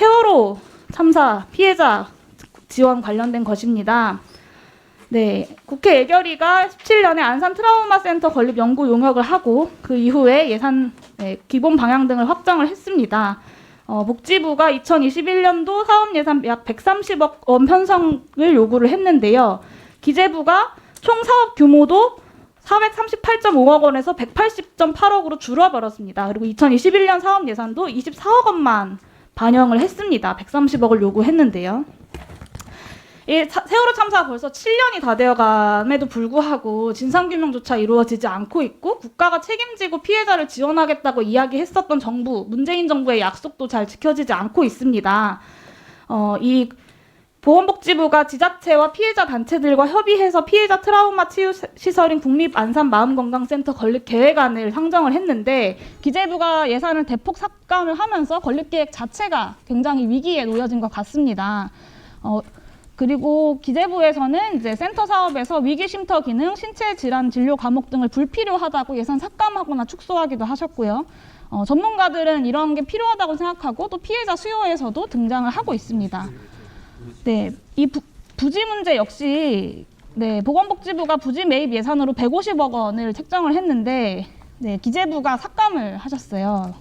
세월호 참사 피해자 지원 관련된 것입니다. 네, 국회 예결위가 17년에 안산 트라우마 센터 건립 연구 용역을 하고 그 이후에 예산 네, 기본 방향 등을 확정을 했습니다. 어, 복지부가 2021년도 사업 예산 약 130억 원 편성을 요구를 했는데요. 기재부가 총 사업 규모도 438.5억 원에서 180.8억으로 줄어버렸습니다. 그리고 2021년 사업 예산도 24억 원만 반영을 했습니다. 130억을 요구했는데요. 이 차- 세월호 참사가 벌써 7년이 다 되어감에도 불구하고 진상규명조차 이루어지지 않고 있고 국가가 책임지고 피해자를 지원하겠다고 이야기했었던 정부, 문재인 정부의 약속도 잘 지켜지지 않고 있습니다. 어, 이 보건복지부가 지자체와 피해자 단체들과 협의해서 피해자 트라우마 치유 시- 시설인 국립안산마음건강센터 건립 계획안을 상정을 했는데 기재부가 예산을 대폭 삭감을 하면서 건립 계획 자체가 굉장히 위기에 놓여진 것 같습니다. 어, 그리고 기재부에서는 이제 센터 사업에서 위기 쉼터 기능, 신체 질환 진료 과목 등을 불필요하다고 예산 삭감하거나 축소하기도 하셨고요. 어, 전문가들은 이런 게 필요하다고 생각하고 또 피해자 수요에서도 등장을 하고 있습니다. 네, 이 부, 부지 문제 역시 네, 보건복지부가 부지 매입 예산으로 150억 원을 책정을 했는데 네, 기재부가 삭감을 하셨어요.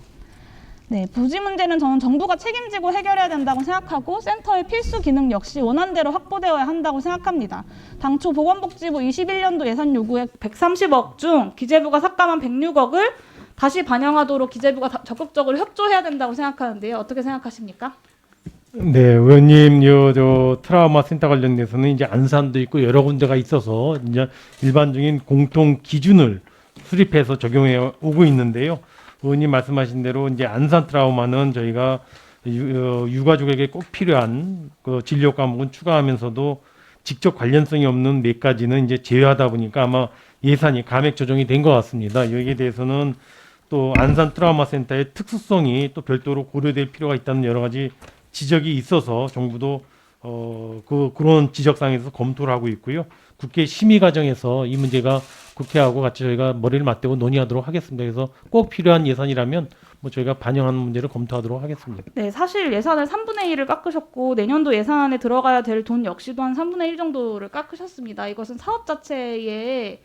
네, 부지 문제는 저는 정부가 책임지고 해결해야 된다고 생각하고 센터의 필수 기능 역시 원안대로 확보되어야 한다고 생각합니다. 당초 보건복지부 21년도 예산 요구액 130억 중 기재부가 삭감한 106억을 다시 반영하도록 기재부가 다- 적극적으로 협조해야 된다고 생각하는데요. 어떻게 생각하십니까? 네, 의원님, 요, 저, 트라우마 센터 관련돼서는 이제 안산도 있고 여러 군데가 있어서 이제 일반적인 공통 기준을 수립해서 적용해 오고 있는데요. 의원님 말씀하신 대로 이제 안산 트라우마는 저희가 유, 어, 유가족에게 꼭 필요한 그 진료 과목은 추가하면서도 직접 관련성이 없는 몇 가지는 이제 제외하다 보니까 아마 예산이 감액 조정이 된 것 같습니다. 여기에 대해서는 또 안산 트라우마 센터의 특수성이 또 별도로 고려될 필요가 있다는 여러 가지 지적이 있어서 정부도 어, 그 그런 지적상에서 검토를 하고 있고요. 국회 심의 과정에서 이 문제가 국회하고 같이 저희가 머리를 맞대고 논의하도록 하겠습니다. 그래서 꼭 필요한 예산이라면 뭐 저희가 반영하는 문제를 검토하도록 하겠습니다. 네, 사실 예산을 3분의 1을 깎으셨고 내년도 예산에 들어가야 될 돈 역시도 한 3분의 1 정도를 깎으셨습니다. 이것은 사업 자체의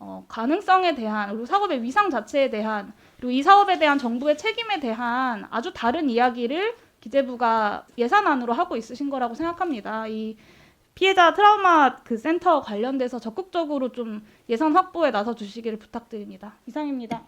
어, 가능성에 대한 그리고 사업의 위상 자체에 대한 그리고 이 사업에 대한 정부의 책임에 대한 아주 다른 이야기를 기재부가 예산안으로 하고 있으신 거라고 생각합니다. 이 피해자 트라우마 그 센터 관련돼서 적극적으로 좀 예산 확보에 나서 주시기를 부탁드립니다. 이상입니다.